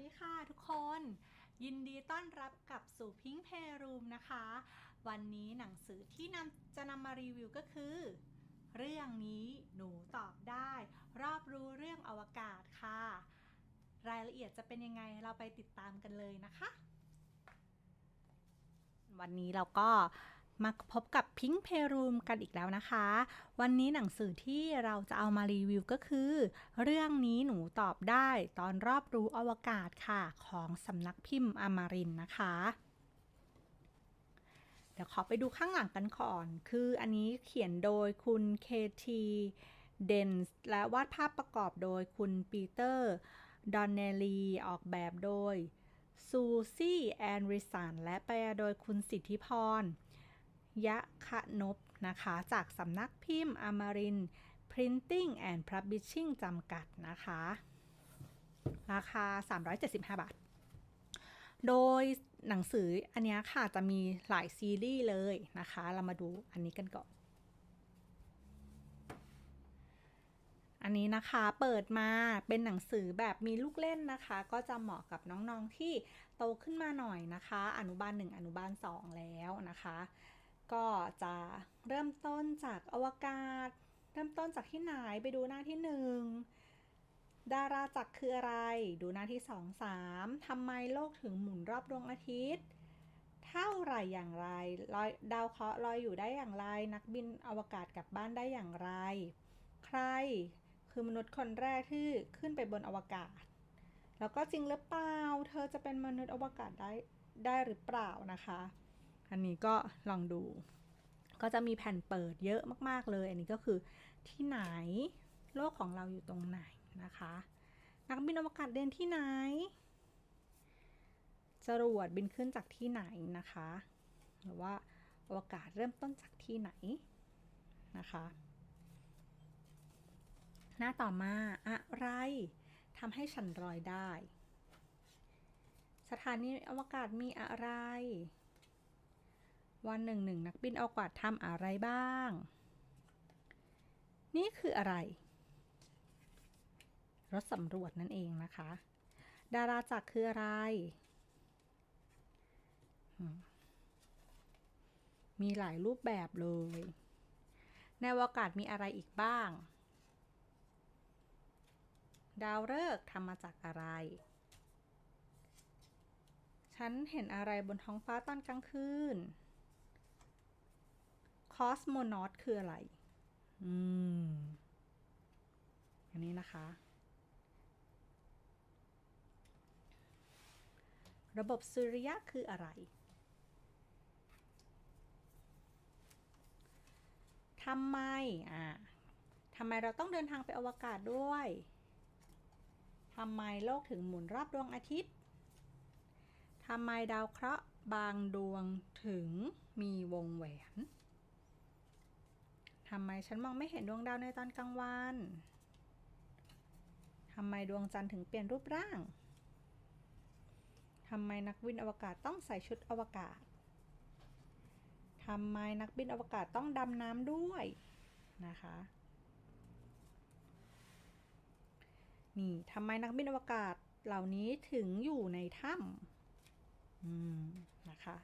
ดีค่ะทุกคน ยินดีต้อนรับกลับสู่พิงเพรูมนะคะ วันนี้หนังสือที่นำจะนำมารีวิวก็คือ เรื่องนี้หนูตอบได้ รอบรู้เรื่องอวกาศค่ะ รายละเอียดจะเป็นยังไงเราไปติดตามกันเลยนะคะ วันนี้เราก็ มาพบกับพิงค์เพรูมกันอีกแล้วนะคะ วันนี้หนังสือที่เราจะเอามารีวิวก็คือ เรื่องนี้หนูตอบได้ตอนรอบรู้อวกาศค่ะ ของสำนักพิมพ์อมารินนะคะ เดี๋ยวขอไปดูข้างหลังกันก่อน คืออันนี้เขียนโดยคุณเคทีเดนส์และวาดภาพประกอบโดยคุณปีเตอร์ดอนเนลีออกแบบโดยซูซี่แอนริสันและแปลโดยคุณสิทธิพร ยะขนบนะคะ จากสำนักพิมพ์อมริน Printing and Publishing จำกัดนะคะ ราคา 375 บาท โดยหนังสืออันนี้ค่ะจะมีหลายซีรีส์เลยนะคะ เรามาดูอันนี้กันก่อน อันนี้นะคะเปิดมาเป็นหนังสือแบบมีลูกเล่นนะคะ ก็จะเหมาะกับน้องๆที่โตขึ้นมาหน่อยนะคะ อนุบาล 1 อนุบาล 2 แล้วนะคะ ก็จะเริ่มต้นจากอวกาศ เริ่มต้นจากที่ไหนไปดูหน้าที่หนึ่งดาราจักรคืออะไร ดูหน้าที่สองสามทำไมโลกถึงหมุนรอบดวงอาทิตย์ เท่าไรอย่างไรลอยดาวเคราะห์ลอยอยู่ได้อย่างไร นักบินอวกาศกลับบ้านได้อย่างไร ใครคือมนุษย์คนแรกที่ขึ้นไปบนอวกาศ แล้วก็จริงหรือเปล่า เธอจะเป็นมนุษย์อวกาศได้ได้หรือเปล่านะคะ อันนี้ก็ลองดู ก็จะมีแผ่นเปิดเยอะมากๆเลย อันนี้ก็คือที่ไหนโลกของเราอยู่ตรงไหนนะคะ นักบินอวกาศเดินที่ไหน จรวดบินขึ้นจากที่ไหนนะคะ หรือว่าอวกาศเริ่มต้นจากที่ไหนนะคะ หน้าต่อมาอะไรทำให้ฉันลอยได้ สถานีอวกาศมีอะไร วันหนึ่งหนึ่งนักบินอวกาศทำอะไรบ้าง นี่คืออะไร รถสำรวจนั่นเองนะคะ ดาราจักรคืออะไร มีหลายรูปแบบเลย ในอวกาศมีอะไรอีกบ้าง ดาวฤกษ์ทำมาจากอะไรฉันเห็นอะไรบนท้องฟ้าตอนกลางคืน อสโมนอตคืออะไร อืม อันนี้นะคะ ระบบสุริยะคืออะไร ทำไม อ่าทำไมเราต้องเดินทางไปอวกาศด้วย ทำไมโลกถึงหมุนรอบดวงอาทิตย์ ทำไมดาวเคราะห์บางดวงถึงมีวงแหวน ทำไมฉันมองไม่เห็นดวงดาวในตอนกลางวันทำไมดวงจันทร์ถึงเปลี่ยนรูปร่างทำไมนักบินอวกาศต้องใส่ชุดอวกาศทำไมนักบินอวกาศต้องดำน้ำด้วยนะคะ นี่ทำไมนักบินอวกาศเหล่านี้ถึงอยู่ในถ้ำอืมนะคะ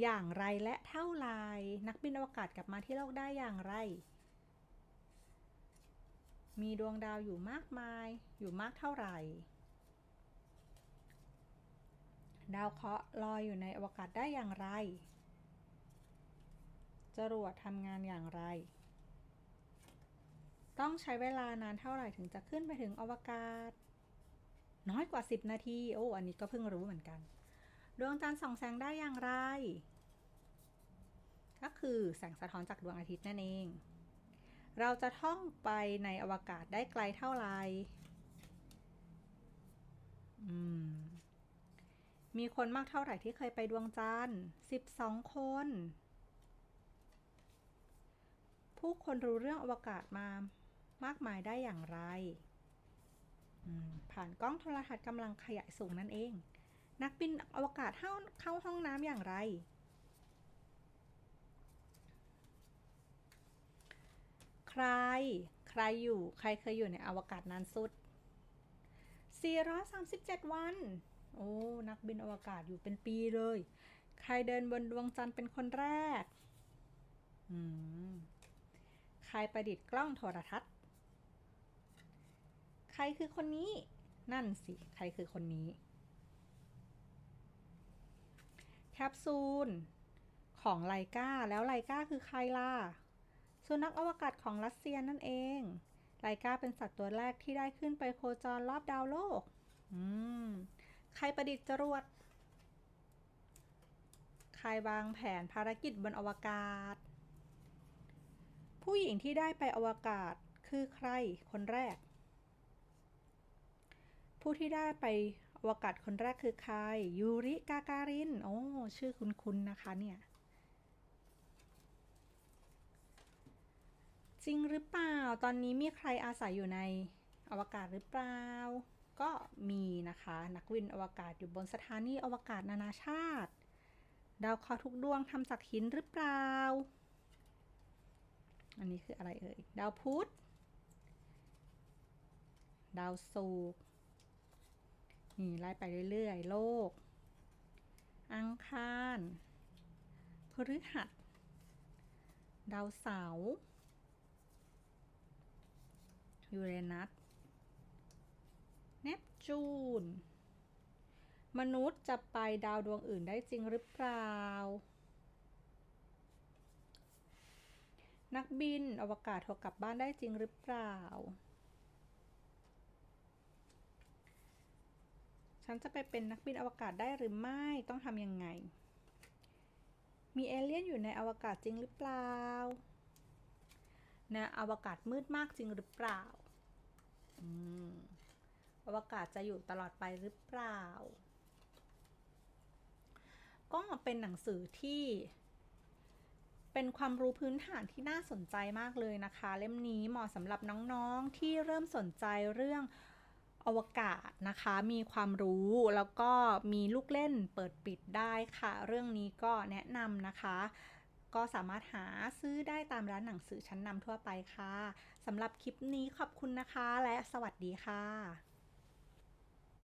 อย่างไรและเท่าไรนักบินอวกาศกลับมาที่โลกได้อย่างไร มีดวงดาวอยู่มากมาย อยู่มากเท่าไหร่ ดาวเคราะห์ลอยอยู่ในอวกาศได้อย่างไร จรวดทำงานอย่างไร ต้องใช้เวลานานเท่าไหร่ถึงจะขึ้นไปถึงอวกาศ น้อยกว่า 10 นาที โอ้ อันนี้ก็เพิ่งรู้เหมือนกันดวงจันทร์ส่องแสงได้อย่างไร ก็คือแสงสะท้อนจากดวงอาทิตย์นั่นเอง เราจะท่องไปในอวกาศได้ไกลเท่าไหร่มมีคนมากเท่าไหร่ที่เคยไปดวงจันทร์12 คน ผู้คนรู้เรื่องอวกาศมามากมายได้อย่างไร ผ่านกล้องโทรทัศน์กำลังขยายสูงนั่นเอง นักบินอวกาศเข้าเข้าห้องน้ำอย่างไร ใคร ใครอยู่ ใครเคยอยู่ในอวกาศนานสุด 437 วัน โอ้ นักบินอวกาศอยู่เป็นปีเลย ใครเดินบนดวงจันทร์เป็นคนแรก อืม ใครประดิษฐ์กล้องโทรทัศน์ ใครคือคนนี้ นั่นสิ ใครคือคนนี้ แคปซูล ของไลกาแล้วไลกาคือใครล่ะ สุนัขอวกาศของรัสเซียนั่นเองไลกาเป็นสัตว์ตัวแรกที่ได้ขึ้นไปโคจรรอบดาวโลก อืม ใครประดิษฐ์จรวด ใครวางแผนภารกิจบนอวกาศ ผู้หญิงที่ได้ไปอวกาศคือใครคนแรก ผู้ที่ได้ไปอวกาศคนแรกคือใคร ยูริกาการิน โอ้ ชื่อคุ้นๆนะคะเนี่ย จริงหรือเปล่า ตอนนี้มีใครอาศัยอยู่ในอวกาศหรือเปล่า ก็มีนะคะ นักวินอวกาศอยู่บนสถานีอวกาศนานาชาติ ดาวเคราะห์ทุกดวงทำจากหินหรือเปล่า อันนี้คืออะไรเอ่ย ดาวพุธ ดาวศุกร์ นี่ไล่ไปเรื่อยๆ โลก อังคาร พฤหัส ดาวเสาร์ ยูเรนัสเนปจูน มนุษย์จะไปดาวดวงอื่นได้จริงหรือเปล่า นักบินอวกาศโทรกลับบ้านได้จริงหรือเปล่า ฉันจะไปเป็นนักบินอวกาศได้หรือไม่ต้องทำยังไง มีเอเลี่ยนอยู่ในอวกาศจริงหรือเปล่าในอวกาศมืดมากจริงหรือเปล่า อวกาศจะอยู่ตลอดไปหรือเปล่า ก็เป็นหนังสือที่ เป็นความรู้พื้นฐานที่น่าสนใจมากเลยนะคะ เล่มนี้เหมาะสำหรับน้องๆที่เริ่มสนใจเรื่องอวกาศนะคะ มีความรู้แล้วก็มีลูกเล่นเปิดปิดได้ค่ะ เรื่องนี้ก็แนะนำนะคะ ก็สามารถหาซื้อได้ตามร้านหนังสือชั้นนำทั่วไปค่ะสำหรับคลิปนี้ขอบคุณนะคะและสวัสดีค่ะ